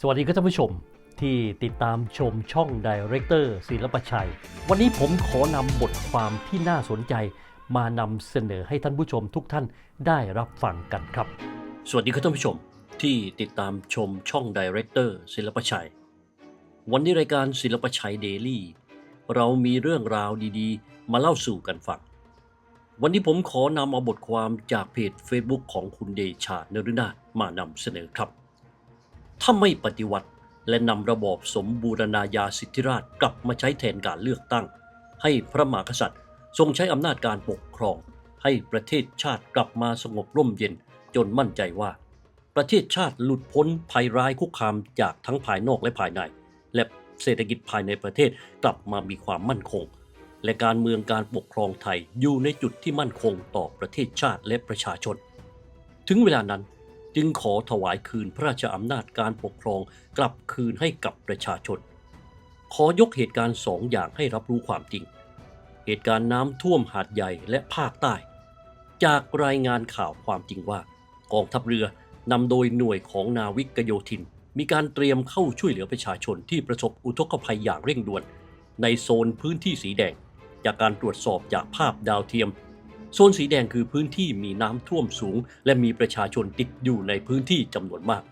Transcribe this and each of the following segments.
สวัสดีครับท่านผู้ชมที่ติดตามชมช่องดเรคเตอร์ศิลปชัย วันนี้ผมขอนำบทความที่น่าสนใจ มานำเสนอให้ท่านผู้ชมทุกท่านได้รับฟังกันครับ สวัสดีครับท่านผู้ชมที่ติดตามชมช่องดเรคเตอร์ศิลปชัย วันนี้รายการศิลปชัยเดลี่เรามีเรื่องราวดีๆ มาเล่าสู่กันฟัง วันนี้ผมขอนำเอาบทความจากเพจ Facebook ของคุณเดชานฤนาถมานำเสนอครับ ถ้าไม่ปฏิวัติและนำระบอบสมบูรณาญาสิทธิราชกลับมาใช้แทนการเลือกตั้ง ให้พระมหากษัตริย์ ทรงใช้อำนาจการปกครอง ให้ประเทศชาติกลับมาสงบร่มเย็นจนมั่นใจว่า ประเทศชาติหลุดพ้นภัยร้ายคุกคามจากทั้งภายนอกและภายใน และเศรษฐกิจภายในประเทศกลับมามีความมั่นคง และการเมืองการปกครองไทยอยู่ในจุดที่มั่นคงต่อประเทศชาติและประชาชน ถึงเวลานั้น จึงขอถวายคืนพระราชอำนาจการปกครองกลับคืนให้กับประชาชน ขอยกเหตุการณ์สองอย่างให้รับรู้ความจริง เหตุการณ์น้ำท่วมหาดใหญ่และภาคใต้ จากรายงานข่าวความจริงว่า กองทัพเรือนำโดยหน่วยของนาวิกโยธิน มีการเตรียมเข้าช่วยเหลือประชาชนที่ประสบอุทกภัยอย่างเร่งด่วน ในโซนพื้นที่สีแดง จากการตรวจสอบจากภาพดาวเทียม โซนสีแดงคือพื้นที่มีน้ำท่วมสูง และมีประชาชนติดอยู่ในพื้นที่จำนวนมาก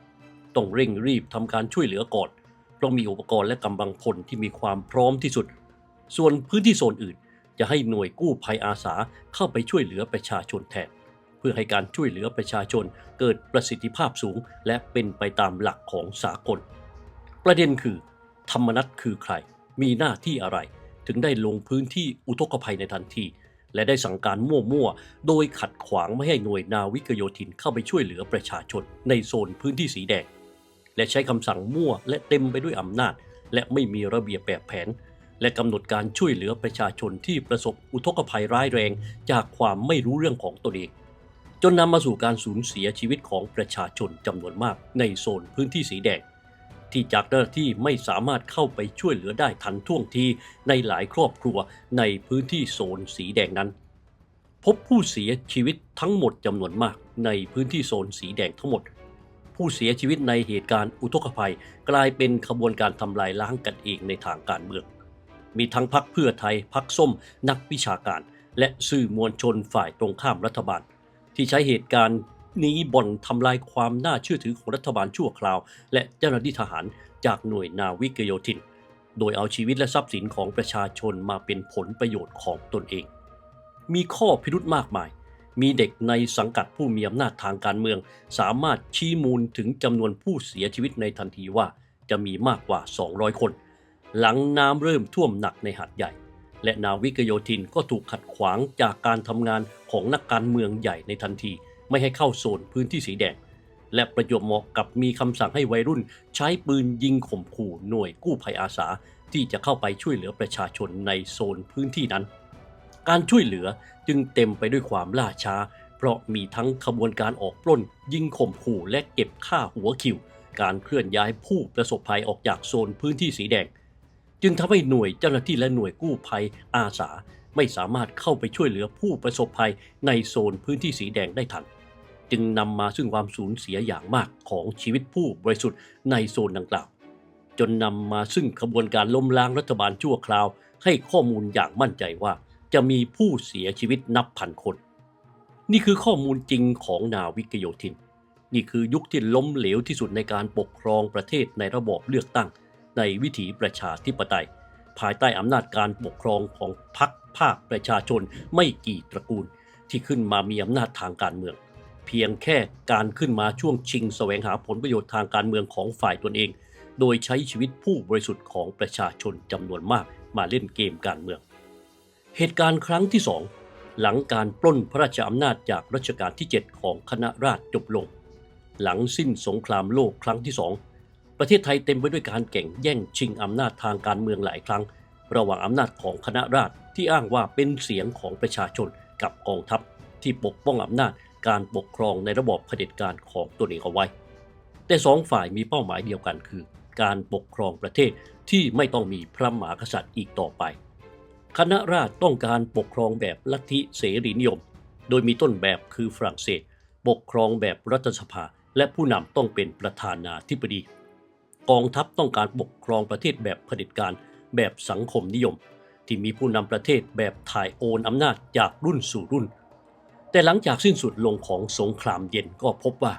ต้องเร่งรีบทำการช่วยเหลือก่อน เพราะมีอุปกรณ์และกำลังพลที่มีความพร้อมที่สุด ส่วนพื้นที่โซนอื่น จะให้หน่วยกู้ภัยอาสาเข้าไปช่วยเหลือประชาชนแทน เพื่อให้การช่วยเหลือประชาชนเกิดประสิทธิภาพสูง และเป็นไปตามหลักของสากล ประเด็นคือ ธรรมนัตคือใคร มีหน้าที่อะไร ถึงได้ลงพื้นที่อุทกภัยในทันที และได้สั่งการมั่วๆ โดยขัดขวางไม่ให้หน่วยนาวิกโยธินเข้าไปช่วยเหลือประชาชนในโซนพื้นที่สีแดง และใช้คำสั่งมั่วและเต็มไปด้วยอำนาจ และไม่มีระเบียบแบบแผน และกำหนดการช่วยเหลือประชาชนที่ประสบอุทกภัยร้ายแรง จากความไม่รู้เรื่องของตนเอง จนนำมาสู่การสูญเสียชีวิตของประชาชนจำนวนมากในโซนพื้นที่สีแดง ที่จากเจ้าหน้าที่ไม่สามารถเข้าไปช่วยเหลือได้ทันท่วงทีในหลายครอบครัวในพื้นที่โซนสีแดงนั้น พบผู้เสียชีวิตทั้งหมดจำนวนมากในพื้นที่โซนสีแดงทั้งหมด ผู้เสียชีวิตในเหตุการณ์อุทกภัย กลายเป็นขบวนการทำลายล้างกันเองในทางการเมือง มีทั้งพักเพื่อไทยพักส้ม นักวิชาการ และสื่อมวลชนฝ่ายตรงข้ามรัฐบาล ที่ใช้เหตุการณ์ นี้บ่อนทำลายความน่าเชื่อถือของรัฐบาลชั่วคราว และเจ้าหน้าที่ทหารจากหน่วยนาวิกโยธิน โดยเอาชีวิตและทรัพย์สินของประชาชนมาเป็นผลประโยชน์ของตนเอง มีข้อพิรุธมากมาย มีเด็กในสังกัดผู้มีอำนาจทางการเมือง สามารถชี้มูลถึงจำนวนผู้เสียชีวิตในทันทีว่าจะมีมากกว่า 200 คน หลังน้ำเริ่มท่วมหนักในหาดใหญ่ และนาวิกโยธินก็ถูกขัดขวางจากการทำงานของนักการเมืองใหญ่ในทันที ไม่ให้เข้าโซนพื้นที่สีแดง และประจวบเหมาะกับมีคำสั่งให้วัยรุ่น ใช้ปืนยิงข่มขู่หน่วยกู้ภัยอาสา ที่จะเข้าไปช่วยเหลือประชาชนในโซนพื้นที่นั้น การช่วยเหลือจึงเต็มไปด้วยความล่าช้า เพราะมีทั้งขบวนการออกปล้น ยิงข่มขู่และเก็บค่าหัวคิว การเคลื่อนย้ายผู้ประสบภัยออกจากโซนพื้นที่สีแดง จึงทำให้หน่วยเจ้าหน้าที่และหน่วยกู้ภัยอาสา ไม่สามารถเข้าไปช่วยเหลือผู้ประสบภัยในโซนพื้นที่สีแดงได้ทัน จึงนำมาซึ่งความสูญเสียอย่างมากของชีวิตผู้บริสุทธิ์ในโซนดังกล่าว จนนำมาซึ่งขบวนการล้มล้างรัฐบาลชั่วคราว ให้ข้อมูลอย่างมั่นใจว่า จะมีผู้เสียชีวิตนับพันคน นี่คือข้อมูลจริงของนาวิกโยธิน นี่คือยุคที่ล้มเหลวที่สุดในการปกครองประเทศในระบอบเลือกตั้ง ในวิถีประชาธิปไตย ภายใต้อำนาจการปกครองของพรรค ภาคประชาชนไม่กี่ตระกูล ที่ขึ้นมามีอำนาจทางการเมือง เพียงแค่การขึ้นมาช่วงชิงแสวงหาผลประโยชน์ทางการเมืองของฝ่ายตนเอง โดยใช้ชีวิตผู้บริสุทธิ์ของประชาชนจำนวนมากมาเล่นเกมการเมือง เหตุการณ์ครั้งที่สองหลังการปล้นพระราชอำนาจจากรัชกาลที่ 7 ของคณะราษฎรจบลง หลังสิ้นสงครามโลกครั้งที่สองประเทศไทยเต็มไปด้วยการแข่งแย่งชิงอำนาจทางการเมืองหลายครั้ง ระหว่างอำนาจของคณะราษฎรที่อ้างว่าเป็นเสียงของประชาชนกับกองทัพที่ปกป้องอำนาจการปกครองในระบอบเผด็จการของตัวเองเอาไว้ แต่สองฝ่ายมีเป้าหมายเดียวกันคือ การปกครองประเทศที่ไม่ต้องมีพระมหากษัตริย์อีกต่อไป คณะราษฎรต้องการปกครองแบบลัทธิเสรีนิยม โดยมีต้นแบบคือฝรั่งเศส ปกครองแบบรัฐสภา และผู้นำต้องเป็นประธานาธิบดี กองทัพต้องการปกครองประเทศแบบเผด็จการ แบบสังคมนิยม ที่มีผู้นำประเทศแบบถ่ายโอนอำนาจจากรุ่นสู่รุ่น แต่หลังจากสิ้นสุดลงของสงครามเย็นก็พบว่า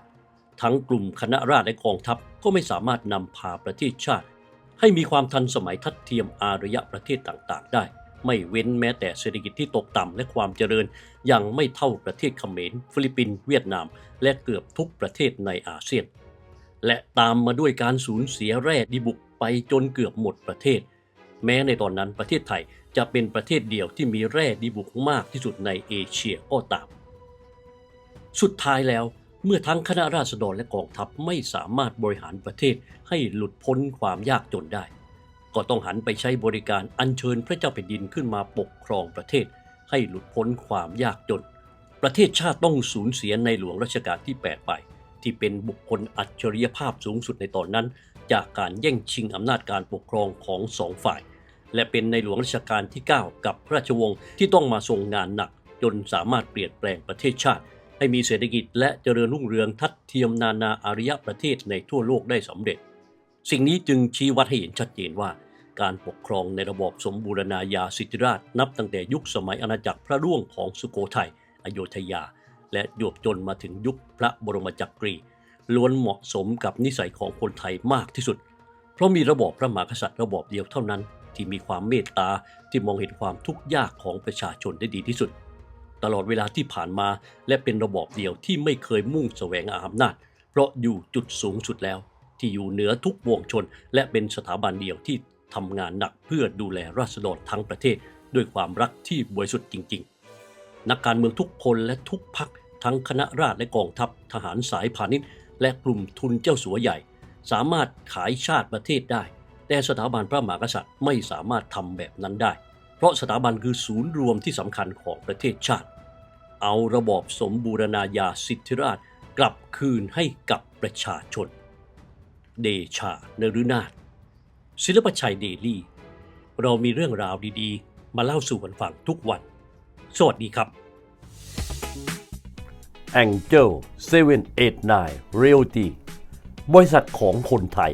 ทั้งกลุ่มคณะราษฎรและกองทัพก็ไม่สามารถนำพาประเทศชาติ ให้มีความทันสมัยทัดเทียมอารยประเทศต่างๆ ได้ ไม่เว้นแม้แต่เศรษฐกิจที่ตกต่ำและความเจริญยังไม่เท่าประเทศเขมร ฟิลิปปินส์เวียดนาม และเกือบทุกประเทศในอาเซียนและตามมาด้วยการสูญเสียแร่ดีบุกไปจนเกือบหมดประเทศ แม้ในตอนนั้นประเทศไทยจะเป็นประเทศเดียวที่มีแร่ดีบุกมากที่สุดในเอเชียก็ตาม สุดท้ายแล้วเมื่อทั้งคณะราษฎรและกองทัพไม่สามารถบริหารประเทศให้หลุดพ้นความยากจนได้ ก็ต้องหันไปใช้บริการอัญเชิญพระเจ้าแผ่นดินขึ้นมาปกครองประเทศ ให้หลุดพ้นความยากจน ประเทศชาติต้องสูญเสียในหลวงรัชกาลที่ 8 ไป ที่เป็นบุคคลอัจฉริยภาพสูงสุดในตอนนั้น จากการแย่งชิงอำนาจการปกครองของสองฝ่าย และเป็นในหลวงรัชกาลที่ 9 กับพระราชวงศ์ที่ต้องมาทรงงานหนัก จนสามารถเปลี่ยนแปลงประเทศชาติ ให้มีเศรษฐกิจและเจริญรุ่งเรืองทัดเทียมนานาอารยประเทศในทั่วโลกได้สำเร็จ สิ่งนี้จึงชี้วัดให้เห็นชัดเจนว่า การปกครองในระบบสมบูรณาญาสิทธิราชนับตั้งแต่ยุคสมัยอาณาจักรพระร่วงของสุโขทัยอโยธยา และหยวบจนมาถึงยุคพระบรมจักรีล้วนเหมาะสมกับนิสัยของคนไทยมากที่สุด เพราะมีระบอบพระมหากษัตริย์ระบอบเดียวเท่านั้น ที่มีความเมตตาที่มองเห็นความทุกข์ยากของประชาชนได้ดีที่สุด ตลอดเวลาที่ผ่านมาและเป็นระบอบเดียวที่ไม่เคยมุ่งแสวงอำนาจ เพราะอยู่จุดสูงสุดแล้ว ที่อยู่เหนือทุกวงชน และเป็นสถาบันเดียวที่ทำงานหนักเพื่อดูแลราษฎรทั้งประเทศ ด้วยความรักที่บริสุทธิ์จริง ๆ นักการเมืองทุกคนและทุกพรรคทั้งคณะราษฎรและกองทัพทหารสายพาณิชย์ และกลุ่มทุนเจ้าสัวใหญ่ สามารถขายชาติประเทศได้ แต่สถาบันพระมหากษัตริย์ไม่สามารถทำแบบนั้นได้ เพราะสถาบันคือศูนย์รวมที่สำคัญของประเทศชาติ เอาระบอบสมบูรณาญาสิทธิราชกลับคืนให้กับประชาชน เดชาเนฤนาถศิลปชัยเดลี่ เรามีเรื่องราวดีๆ มาเล่าสู่กันฟังทุกวัน สวัสดีครับ Angel 789 Realty บริษัทของคนไทย